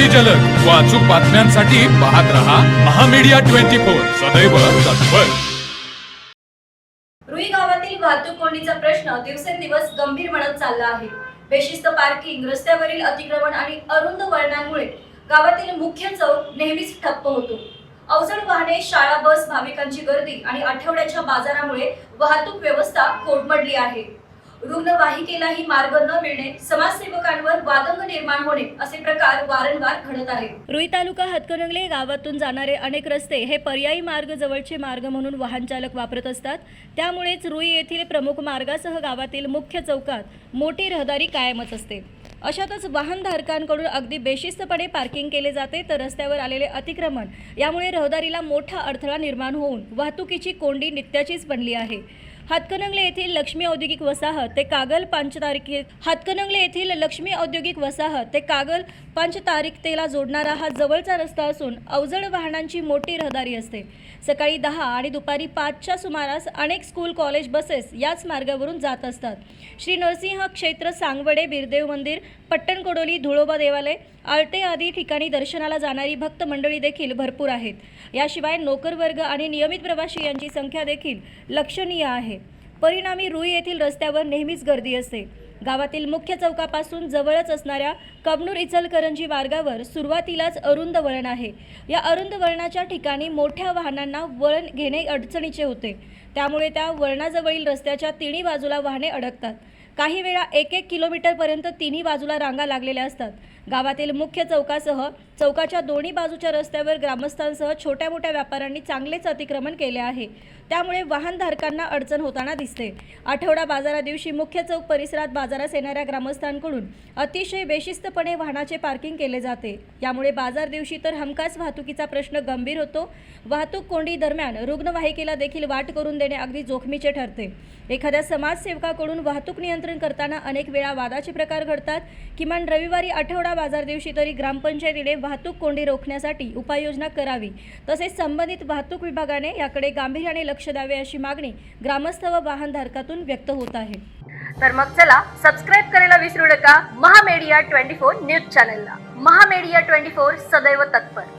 अगदी जलद. व अचूक बातम्यांसाठी पाहत रहा महामीडिया ट्वेंटी फोर. सदैव तत्पर. रुई गावातील वाहतूक कोंडीचा प्रश्न दिवसेंदिवस गंभीर बनत चालला आहे. बेशिस्त पार्किंग रस्त्यावरील अतिक्रमण आणि अरुंद वळणांमुळे गावातील मुख्य चौक नेहमीच ठप्प होतो. अवजड वाहने शाळा बस भाविकांची गर्दी आणि आठवड्याच्या बाजारामुळे वाहतूक व्यवस्था कोडमडली आहे. रुग्णवाहिकेलाही मार्ग न मिळणे समाजसेवकांवर वादंग निर्माण होणे असे प्रकार वारंवार घडत आहेत. रुई तालुका हातकणंगले गावातून जाणारे अनेक रस्ते हे पर्यायी मार्ग जवळचे मार्ग म्हणून वाहन चालक वापरत असतात. त्यामुळेच रुई येथील प्रमुख मार्गासह गावातील मुख्य चौकात मोठी रहदारी कायमच असते. अशातच वाहनधारकांकडून अगदी बेशिस्तपणे पार्किंग केले जाते तर रस्त्यावर आलेले अतिक्रमण यामुळे रहदारीला मोठा अडथळा निर्माण होऊन वाहतुकीची कोंडी नित्याचीच बनली आहे. हातकणंगले येथील लक्ष्मी औद्योगिक वसाहत ते कागल पंचतारिके हातकणंगले येथील लक्ष्मी औद्योगिक वसाहत ते कागल पंचतारिकतेला जोडणारा हा जवळचा रस्ता असून अवजड वाहनांची मोठी रहदारी असते. सकाळी दहा आणि दुपारी पाचच्या सुमारास अनेक स्कूल कॉलेज बसेस याच मार्गावरून जात असतात. श्री नरसिंह क्षेत्र सांगवडे बिरदेव मंदिर पट्टणकोडोली धुळोबा देवालय आळते आदी ठिकाणी दर्शनाला जाणारी भक्त मंडळी देखील भरपूर आहेत. याशिवाय नोकरवर्ग आणि नियमित प्रवासी यांची संख्या देखील लक्षणीय आहे. परिणामी रुई येथील रस्त्यावर नेहमीच गर्दी असते. गावातील मुख्य चौकापासून जवळच असणाऱ्या कबनूर इचलकरंजी मार्गावर सुरुवातीलाच अरुंद वळण आहे. या अरुंद वळणाच्या ठिकाणी मोठ्या वाहनांना वळण घेणे अडचणीचे होते. त्यामुळे त्या वळणाजवळील रस्त्याच्या तिन्ही बाजूला वाहने अडकतात. काही वेळा एक एक किलोमीटरपर्यंत तिन्ही बाजूला रांगा लागलेल्या असतात. गावातील मुख्य चौकासह चौकाच्या दोन्ही बाजूच्या रस्त्यावर ग्रामस्थांसह छोट्या मोठ्या व्यापाऱ्यांनी चांगलेच अतिक्रमण केले आहे. त्यामुळे वाहनधारकांना अडचण होताना दिसते. आठवडा बाजारा दिवशी मुख्य चौक परिसरात बाजारास येणाऱ्या ग्रामस्थांकडून अतिशय बेशिस्तपणे वाहनाचे पार्किंग केले जाते. यामुळे बाजार दिवशी तर हमखास वाहतुकीचा प्रश्न गंभीर होतो. वाहतूक कोंडी दरम्यान रुग्णवाहिकेला देखील वाट करून देणे अगदी जोखमीचे ठरते. एखाद्या समाजसेवकाकडून वाहतूक नियंत्रण करताना अनेक वेळा वादाचे प्रकार घडतात. किमान रविवारी आठवडा बाजार दिवशी तरी ग्रामपंचायतीने वाहतूक कोंडी रोखण्यासाठी उपाययोजना करावी. तसेच संबंधित वाहतूक विभागाने याकडे गांभीर्याने लक्ष द्यावे अशी मागणी ग्रामस्थ व वाहनधारकातून व्यक्त होत आहे. तर मग चला सबस्क्राईब करायला विसरू नका. महामेडिया ट्वेंटी फोर न्यूज चॅनलला. महामेडिया ट्वेंटी फोर सदैव तत्पर.